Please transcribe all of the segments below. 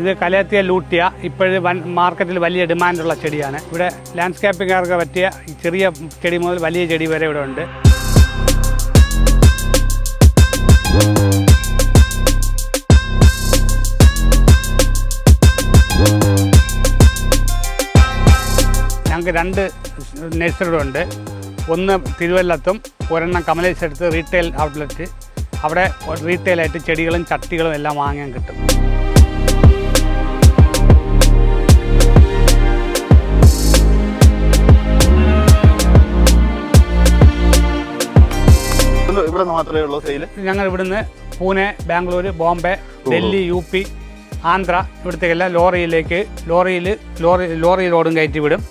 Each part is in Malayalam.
ഇത് കലേത്തിയ ലൂട്ടിയ ഇപ്പോഴും വൻ മാർക്കറ്റിൽ വലിയ ഡിമാൻഡുള്ള ചെടിയാണ്. ഇവിടെ ലാൻഡ്സ്കേപ്പിംഗുകാർക്ക് പറ്റിയ ചെറിയ ചെടി മുതൽ വലിയ ചെടി വരെ ഇവിടെ ഉണ്ട്. ഞങ്ങൾക്ക് രണ്ട് നഴ്സറികളുണ്ട് ഒന്ന് തിരുവല്ലത്തും ഒരെണ്ണം കമലേശ്വരത്ത് റീറ്റെയിൽ ഔട്ട്ലെറ്റ് അവിടെ റീറ്റെയിലായിട്ട് ചെടികളും ചട്ടികളും എല്ലാം വാങ്ങാൻ കിട്ടും. ഇവിടെ മാത്രമേ ഉള്ളൂ സെയിൽ ഞങ്ങൾ ഇവിടുന്ന് പൂനെ ബാംഗ്ലൂർ ബോംബെ ഡൽഹി യു പി ആന്ധ്ര എല്ലാ ലോറിയിലേക്ക് ലോറിയിൽ ലോറി ലോറി ലോഡും കയറ്റി വിടും.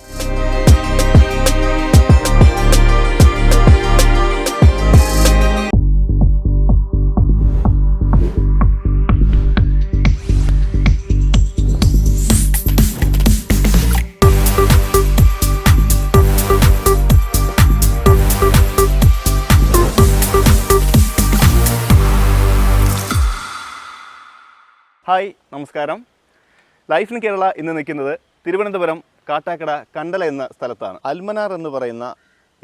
ഹായ് നമസ്കാരം. ലൈഫ് ഇൻ കേരള ഇന്ന് നിൽക്കുന്നത് തിരുവനന്തപുരം കാട്ടാക്കട കണ്ടല എന്ന സ്ഥലത്താണ്. അൽമനാർ എന്ന് പറയുന്ന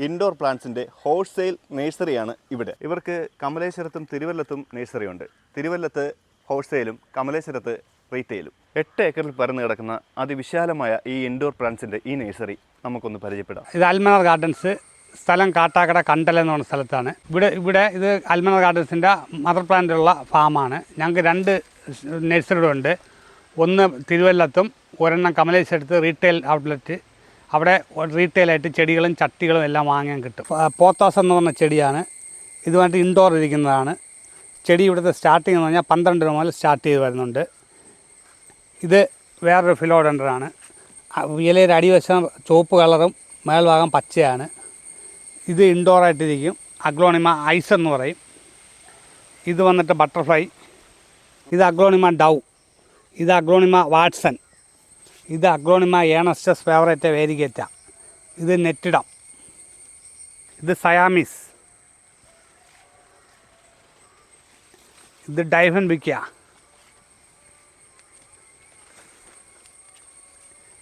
ഇൻഡോർ പ്ലാന്റ്സിന്റെ ഹോൾസെയിൽ നേഴ്സറിയാണ് ഇവിടെ. ഇവർക്ക് കമലേശ്വരത്തും തിരുവല്ലത്തും നേഴ്സറി ഉണ്ട്. തിരുവല്ലത്ത് ഹോൾസെയിലും കമലേശ്വരത്ത് റീറ്റെയിലും എട്ട് ഏക്കറിൽ പരന്നു കിടക്കുന്ന അതിവിശാലമായ ഈ ഇൻഡോർ പ്ലാന്റ്സിന്റെ ഈ നേഴ്സറി നമുക്കൊന്ന് പരിചയപ്പെടാം. ഇത് അൽമനാർ ഗാർഡൻസ് സ്ഥലം കാട്ടാക്കട കണ്ടല എന്ന് പറഞ്ഞ സ്ഥലത്താണ്. ഇവിടെ ഇവിടെ ഇത് അൽമനാർ ഗാർഡൻസിന്റെ മദർ പ്ലാന്റുള്ള ഫാമാണ് ഞങ്ങൾക്ക് രണ്ട് നഴ്സറികളുണ്ട് ഒന്ന് തിരുവല്ലത്തും ഒരെണ്ണം കമലേശ്വരത്ത് റീറ്റെയിൽ ഔട്ട്ലെറ്റ്. അവിടെ റീറ്റെയിലായിട്ട് ചെടികളും ചട്ടികളും എല്ലാം വാങ്ങാൻ കിട്ടും. പോത്താസ് എന്ന് പറഞ്ഞ ചെടിയാണ്. ഇതുമായിട്ട് ഇൻഡോർ ഇരിക്കുന്നതാണ്. ചെടി ഇവിടുത്തെ സ്റ്റാർട്ടിങ് എന്ന് പറഞ്ഞാൽ പന്ത്രണ്ട് രൂപ മുതൽ സ്റ്റാർട്ട് ചെയ്ത് വരുന്നുണ്ട്. ഇത് വേറൊരു ഫിലോഡൻഡറാണ് ഇലയുടെ അടിവശം ചുവപ്പ് കളറും മേൽഭാഗം പച്ചയാണ്. ഇത് ഇൻഡോറായിട്ടിരിക്കും. അഗ്ലോണിമ ഐസ് എന്ന് പറയും. ഇത് വന്നിട്ട് ബട്ടർഫ്ലൈ ഇത് അഗ്രോണിമ ഡൗ. ഇത് അഗ്രോണിമ വാട്സൺ. ഇത് അഗ്രോണിമ ഏണസ്റ്റസ് ഫേവറേറ്റ് വേരിഗേറ്റ ഇത് നെറ്റിടം. ഇത് സയാമിസ്. ഇത് ഡൈഫൻ ബിക്ക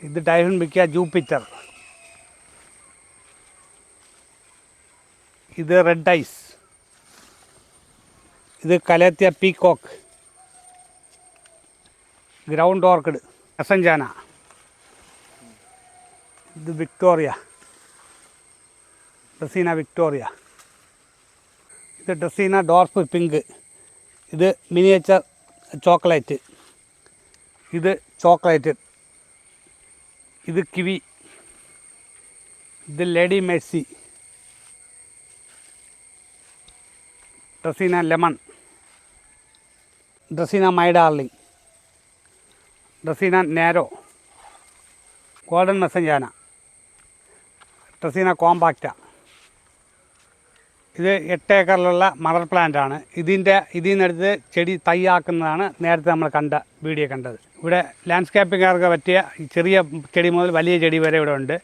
ഇത് ഡൈഫൻ ബിക്ക ജൂപ്പിറ്റർ. ഇത് റെഡ് ഐസ്. ഇത് കലേത്തിയ പീകോക്ക്. ഗ്രൗണ്ട് ഓർക്കിഡ് അസഞ്ചാന ഇത് വിക്ടോറിയ. Dracaena Victoria. ഇത് ഡ്രസീന ഡോർഫ് പിങ്ക്. ഇത് മിനിയേച്ചർ ചോക്ലേറ്റ്. ഇത് ചോക്ലേറ്റ്. ഇത് കിവി. ഇത് lady mercy. Dracaena lemon. Dracaena my darling. Dracaena narrow? Golden മെസ്സഞ്ചാന. Dracaena കോമ്പാക്റ്റ ഇത് എട്ട് ഏക്കറിലുള്ള മദർ പ്ലാന്റ് ആണ് ഇതിന്റെ ഇതിൽ നിന്നെടുത്ത് ചെടി തയ്യാക്കുന്നതാണ് നേരത്തെ നമ്മൾ കണ്ട വീഡിയോ കണ്ടത്. ഇവിടെ ലാൻഡ്സ്കേപ്പിംഗുകാർക്ക് പറ്റിയ ചെറിയ ചെടി മുതൽ വലിയ ചെടി വരെ ഇവിടെ ഉണ്ട്.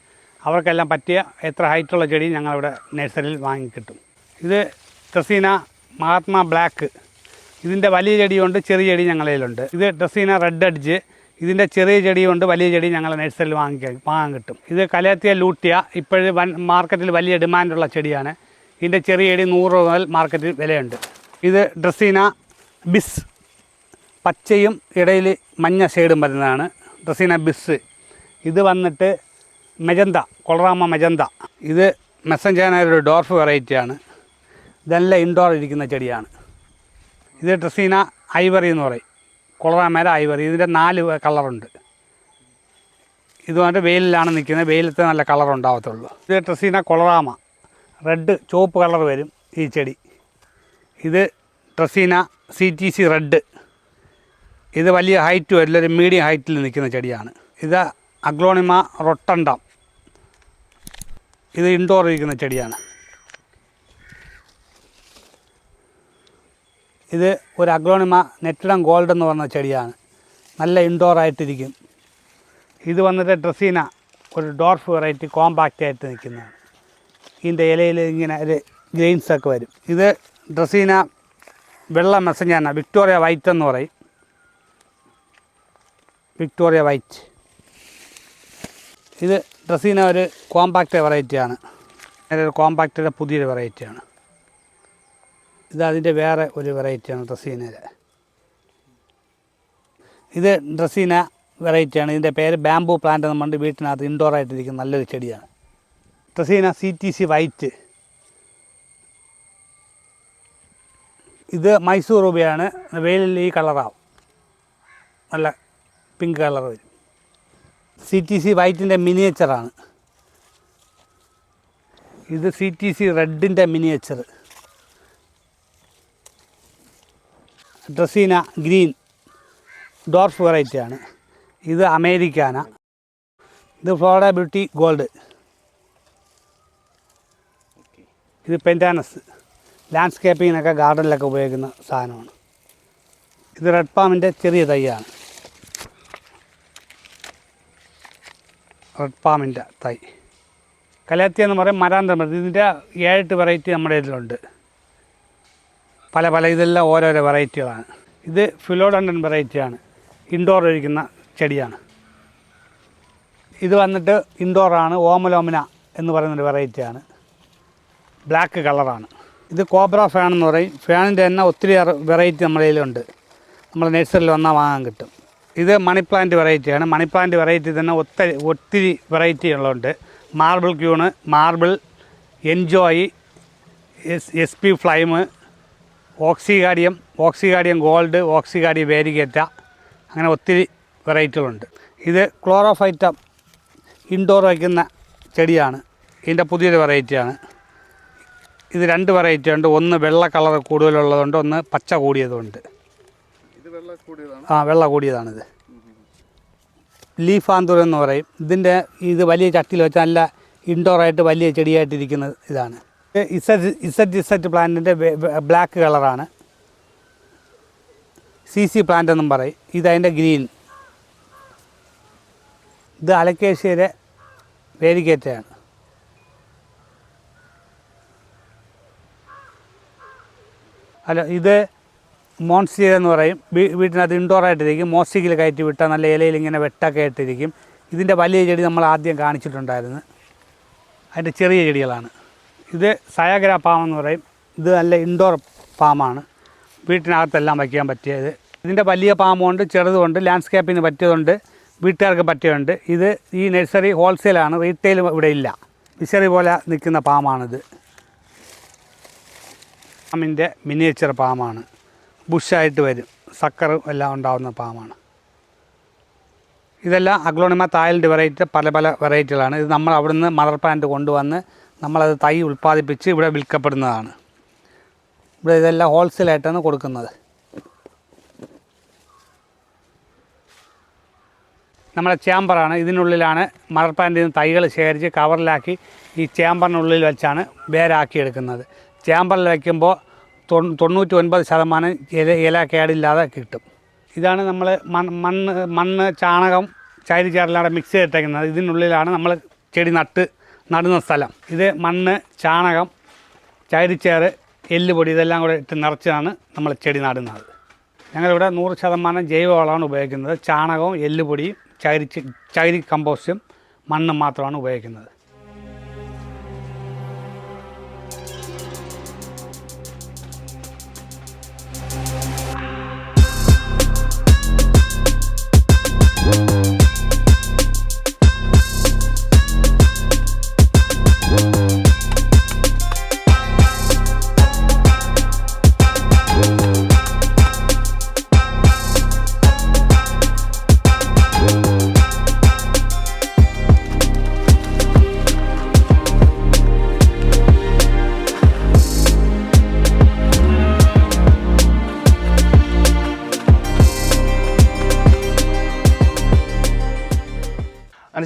അവർക്കെല്ലാം പറ്റിയ എത്ര ഹൈറ്റുള്ള ചെടി ഞങ്ങളിവിടെ നഴ്സറിയിൽ വാങ്ങിക്കിട്ടും ഇത് ട്രസീന മഹാത്മാ ബ്ലാക്ക്. ഇതിന്റെ വലിയ ചെടിയുണ്ട് ചെറിയ ചെടി ഞങ്ങളിലുണ്ട്. ഇത് ട്രസീന റെഡ് അഡ്ജ് ഇതിന്റെ ചെറിയ ചെടിയുണ്ട് വലിയ ചെടി ഞങ്ങൾ നഴ്സറിയിൽ വാങ്ങിക്കാൻ വാങ്ങാൻ കിട്ടും. ഇത് കലേത്തിയ ലൂട്ടിയ ഇപ്പോഴും വൻ മാർക്കറ്റിൽ വലിയ ഡിമാൻഡുള്ള ചെടിയാണ്. ഇതിന്റെ ചെറിയ ചെടി നൂറ് രൂപ മുതൽ മാർക്കറ്റിൽ വിലയുണ്ട്. ഇത് ഡ്രസീന ബിസ് പച്ചയും ഇടയിൽ മഞ്ഞ ഷെയ്ഡും വരുന്നതാണ്. ഡ്രസീന ബിസ് ഇത് വന്നിട്ട് മെജന്ത കൊളറാമ മെജന്ത ഇത് മെസ്സഞ്ചാനൊരു ഡോർഫ് വെറൈറ്റിയാണ് ഇതെല്ലാം ഇൻഡോർ ഇരിക്കുന്ന ചെടിയാണ്. ഇത് ഡ്രസീന ഐവറി എന്ന് പറയും. കൊളറാമേര ഐവറി ഇതിന്റെ നാല് കളറുണ്ട്. ഇതുമായിട്ട് വെയിലിലാണ് നിൽക്കുന്നത്. വെയിലത്തെ നല്ല കളർ ഉണ്ടാവത്തുള്ളൂ. ഇത് ട്രസീന കൊളറാമ. റെഡ് ചുവപ്പ് കളർ വരും ഈ ചെടി. ഇത് dracaena C T C red. ഇത് വലിയ ഹൈറ്റ് വരില്ല ഒരു മീഡിയം ഹൈറ്റിൽ നിൽക്കുന്ന ചെടിയാണ്. ഇത് അഗ്ലോണിമ റൊട്ടണ്ടം ഇത് ഇൻഡോർ ഇരിക്കുന്ന ചെടിയാണ്. ഇത് ഒരു അഗ്ലോണിമ നെറ്റിടം ഗോൾഡ് എന്ന് പറഞ്ഞ ചെടിയാണ്. നല്ല ഇൻഡോർ ആയിട്ടിരിക്കും. ഇത് വന്നിട്ട് ഡ്രസീന ഒരു ഡോർഫ് വെറൈറ്റി കോമ്പാക്റ്റ് ആയിട്ട് നിൽക്കുന്നതാണ്. ഇതിന്റെ ഇലയിൽ ഇങ്ങനെ ഒരു ഗ്രെയിൻസൊക്കെ വരും. ഇത് ഡ്രസീന വെള്ള മെസ്സഞ്ചാണ് വിക്ടോറിയ വൈറ്റ് എന്ന് പറയും. Victoria white. ഇത് ഡ്രസ്സീന ഒരു കോമ്പാക്റ്റ് വെറൈറ്റിയാണ്. ഒരു കോമ്പാക്റ്റിന്റെ പുതിയൊരു വെറൈറ്റിയാണ്. ഇത് അതിന്റെ വേറെ ഒരു വെറൈറ്റിയാണ് ഡ്രസ്സീനയിൽ ഇത് ഡ്രസ്സീന വെറൈറ്റിയാണ്. ഇതിന്റെ പേര് ബാംബു പ്ലാന്റ് പറഞ്ഞിട്ട് വീട്ടിനകത്ത് ഇൻഡോറായിട്ടിരിക്കുന്ന നല്ലൊരു ചെടിയാണ്. Dracaena C T C white ഇത് മൈസൂർ രൂപയാണ്. വെയിലിൽ ഈ കളറാവും. നല്ല പിങ്ക് കളർ വരും. സി ടി സി വൈറ്റിന്റെ മിനിയേച്ചറാണ് ഇത് സി ടി സി റെഡിന്റെ മിനിയേച്ചർ ഡ്രസീന ഗ്രീൻ ഡോർഫ് വെറൈറ്റിയാണ്. ഇത് അമേരിക്കാന. ഇത് ഫ്ലോറ ബ്യൂട്ടി ഗോൾഡ്. ഇത് പെന്റാനസ്. ലാൻഡ്സ്കേപ്പിങ്ങിനൊക്കെ ഗാർഡനിലൊക്കെ ഉപയോഗിക്കുന്ന സാധനമാണ്. ഇത് റെഡ് പാമിന്റെ ചെറിയ തൈയാണ്. റെഡ് പാമിന്റെ തൈ. കലാത്തി എന്ന് പറയും മരാന്തരം ഇതിന്റെ ഏഴെട്ട് വെറൈറ്റി നമ്മുടെ ഇതിലുണ്ട്. പല പല ഇതെല്ലാം ഓരോരോ വെറൈറ്റികളാണ്. ഇത് ഫിലോഡണ്ടൻ വെറൈറ്റിയാണ്. ഇൻഡോർ ഒഴിക്കുന്ന ചെടിയാണ്. ഇത് വന്നിട്ട് ഇൻഡോറാണ് ഓമലോമിന എന്ന് പറയുന്നൊരു വെറൈറ്റിയാണ്. ബ്ലാക്ക് കളറാണ്. ഇത് കോബ്ര ഫാൻ എന്ന് പറയും. ഫാനിന്റെ തന്നെ ഒത്തിരി വെറൈറ്റി നമ്മുടെ കയ്യിലുണ്ട്. നമ്മൾ നഴ്സറിയിൽ വന്നാൽ വാങ്ങാൻ കിട്ടും. ഇത് മണി പ്ലാന്റ് വെറൈറ്റിയാണ്. മണി പ്ലാന്റ് വെറൈറ്റി തന്നെ ഒത്തിരി ഒത്തിരി വെറൈറ്റി ഉള്ളതുണ്ട്. Marble queen marble enjoy S S പി ഫ്ലൈം ഓക്സിഗാഡിയം ഓക്സിഗാഡിയം ഗോൾഡ് ഓക്സിഗാഡിയം വേരിഗേറ്റ അങ്ങനെ ഒത്തിരി വെറൈറ്റികളുണ്ട്. ഇത് ക്ലോറോഫൈറ്റം ഇൻഡോർ വയ്ക്കുന്ന ചെടിയാണ്. ഇതിന്റെ പുതിയൊരു വെറൈറ്റിയാണ്. ഇത് രണ്ട് വെറൈറ്റി ഉണ്ട്. ഒന്ന് വെള്ള കളർ കൂടുതലുള്ളതുണ്ട് ഒന്ന് പച്ച കൂടിയതുണ്ട്. ആ വെള്ള കൂടിയതാണിത്. ലീഫ് ആന്തൂർ എന്ന് പറയും. ഇതിന്റെ ഇത് വലിയ ചട്ടിയിൽ വെച്ച് നല്ല ഇൻഡോറായിട്ട് വലിയ ചെടിയായിട്ടിരിക്കുന്ന ഇതാണ്. ഇസറ്റ് ഇസറ്റ് പ്ലാന്റിന്റെ ബ്ലാക്ക് കളറാണ്. സി സി പ്ലാന്റ് എന്നും പറയും. ഇതതിന്റെ ഗ്രീൻ ഇത് അലക്കേഷ്യയുടെ വേരിക്കേറ്റയാണ് അല്ല ഇത് മോൺസ്റ്റീര എന്ന് പറയും. വീട്ടിനകത്ത് ഇൻഡോറായിട്ടിരിക്കും മോസ്റ്റിക്കിൽ കയറ്റി വിട്ടാൽ നല്ല ഇലയിൽ ഇങ്ങനെ വെട്ടൊക്കെ ആയിട്ടിരിക്കും ഇതിന്റെ വലിയ ചെടി നമ്മൾ ആദ്യം കാണിച്ചിട്ടുണ്ടായിരുന്നു. അതിന്റെ ചെറിയ ചെടികളാണ്. ഇത് സയാഗ്ര പാം എന്ന് പറയും. ഇത് നല്ല ഇൻഡോർ പാമാണ് വീട്ടിനകത്തെല്ലാം വയ്ക്കാൻ പറ്റിയത്. ഇതിന്റെ വലിയ പാമ്പുണ്ട് ചെറുതുണ്ട് ലാൻഡ്സ്കേപ്പിന് പറ്റിയതുണ്ട് വീട്ടുകാർക്ക് പറ്റിയതുണ്ട്. ഇത് ഈ നഴ്സറി ഹോൾസെയിലാണ് റീറ്റെയിൽ ഇവിടെ ഇല്ല. മിഷറി പോലെ നിൽക്കുന്ന പാമാണിത് പാമിന്റെ മിനിയേച്ചർ പാമാണ് ബുഷായിട്ട് വരും. സക്കറും എല്ലാം ഉണ്ടാകുന്ന പാമാണ് ഇതെല്ലാം അഗ്ലോണിമ തായലിന്റെ വെറൈറ്റി പല പല വെറൈറ്റികളാണ് ഇത് നമ്മൾ അവിടുന്ന് മദർ പ്ലാന്റ് കൊണ്ടുവന്ന് നമ്മളത് തൈ ഉൽപ്പാദിപ്പിച്ച് ഇവിടെ വിൽക്കപ്പെടുന്നതാണ്. ഇവിടെ ഇതെല്ലാം ഹോൾസെയിലായിട്ടാണ് കൊടുക്കുന്നത്. നമ്മുടെ ചേമ്പറാണ് ഇതിനുള്ളിലാണ് മദർ തൈകൾ ശേഖരിച്ച് കവറിലാക്കി ഈ ചേമ്പറിനുള്ളിൽ വെച്ചാണ് വേരാക്കി എടുക്കുന്നത് ചേമ്പറിൽ വയ്ക്കുമ്പോൾ തൊണ്ണൂറ്റി ഒൻപത് ശതമാനം ഇല ഇല കേടില്ലാതെ കിട്ടും. ഇതാണ് നമ്മൾ മണ്ണ് മണ്ണ് ചാണകം ചാരിച്ചാറിലാണ് മിക്സ് ചെയ്തിട്ടേക്കുന്നത്. ഇതിനുള്ളിലാണ് നമ്മൾ ചെടി നട്ട് നടുന്ന സ്ഥലം. ഇത് മണ്ണ് ചാണകം ചാരിച്ചേറ് എല്ലുപൊടി ഇതെല്ലാം കൂടെ ഇട്ട് നിറച്ചാണ് നമ്മൾ ചെടി നടുന്നത്. ഞങ്ങളിവിടെ നൂറ് ശതമാനം ജൈവവളമാണ് ഉപയോഗിക്കുന്നത്. ചാണകവും എല്ലുപൊടിയും ചകിരി ചകിരി കമ്പോസ്റ്റും മണ്ണും മാത്രമാണ് ഉപയോഗിക്കുന്നത്.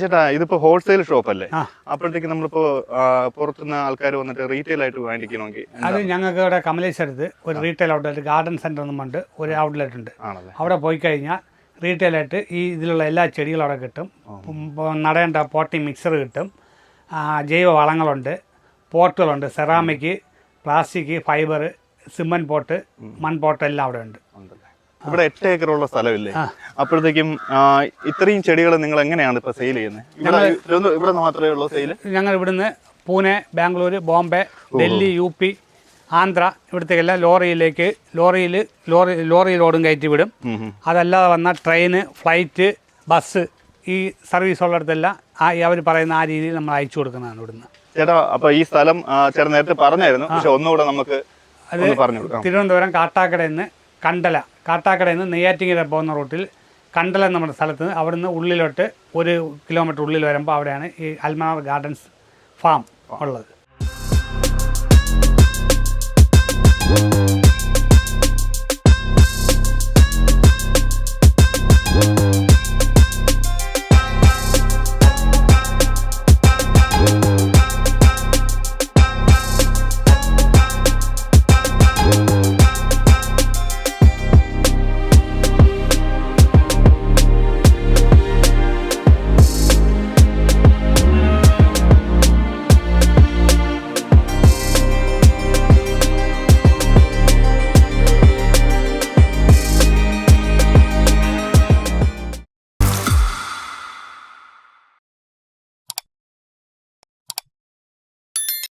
അനുചേട്ടാ ഇതിപ്പോ ഹോൾസെയിൽ ഷോപ്പ് അല്ലേ. അപ്പോഴത്തേക്ക് നമ്മളിപ്പോ പുറത്തുനിന്ന് ആൾക്കാർ വന്നിട്ട് റീറ്റെയിൽ ആയിട്ട് വാങ്ങിക്കണമെങ്കിൽ അത് ഞങ്ങൾക്ക് ഇവിടെ കമലേശ്വരത്ത് ഒരു റീറ്റെയിൽ ഔട്ട്ലെറ്റ് ഗാർഡൻ സെന്റർ ഒന്നും എന്നുമുണ്ട് ഒരു ഔട്ട്ലെറ്റ് ഉണ്ട്. അവിടെ പോയി കഴിഞ്ഞാൽ റീറ്റെയിൽ ആയിട്ട് ഈ ഇതിലുള്ള എല്ലാ ചെടികളും അവിടെ കിട്ടും. നടേണ്ട പോട്ടി മിക്സർ കിട്ടും. ജൈവ വളങ്ങളുണ്ട് പോട്ടുകളുണ്ട് ceramic plastic fibre cement pot മൺപോട്ട് എല്ലാം അവിടെ ഉണ്ട്. ഇവിടെ എട്ട് ഏക്കറുള്ള സ്ഥലമില്ലേ? അപ്പോഴത്തേക്കും ഇത്രയും ചെടികൾ നിങ്ങൾ എങ്ങനെയാണ് ഇപ്പൊ സെയിൽ ചെയ്യുന്നത് ഇവിടെ മാത്രമേ ഉള്ളൂ സെയിൽ ഞങ്ങൾ ഇവിടുന്ന് പൂനെ ബാംഗ്ലൂർ ബോംബെ ഡൽഹി യു പി ആന്ധ്ര ഇവിടത്തേക്കെല്ലാം ലോറിയിലേക്ക് ലോറിയിൽ ലോറി ലോറി ലോഡും കയറ്റി വിടും. അതല്ലാതെ വന്ന ട്രെയിന് ഫ്ലൈറ്റ് ബസ് ഈ സർവീസ് ഉള്ളിടത്തെല്ലാം ആ അവർ പറയുന്ന ആ രീതിയിൽ നമ്മൾ അയച്ചു കൊടുക്കുന്നതാണ് ഇവിടുന്ന്. ചേട്ടാ അപ്പൊ ഈ സ്ഥലം ചേട്ടൻ നേരത്തെ പറഞ്ഞായിരുന്നു. പക്ഷെ ഒന്നുകൂടെ നമുക്ക് പറഞ്ഞു തിരുവനന്തപുരം കാട്ടാക്കടയിൽ നിന്ന് കണ്ടല. കാട്ടാക്കടയിൽ നിന്ന് നെയ്യാറ്റിങ്ങര പോകുന്ന റൂട്ടിൽ കണ്ടല നമ്മുടെ സ്ഥലത്ത് നിന്ന് അവിടുന്ന് ഉള്ളിലോട്ട് ഒരു കിലോമീറ്റർ ഉള്ളിൽ വരുമ്പോൾ അവിടെയാണ് ഈ അൽമാർ ഗാർഡൻസ് ഫാം ഉള്ളത്.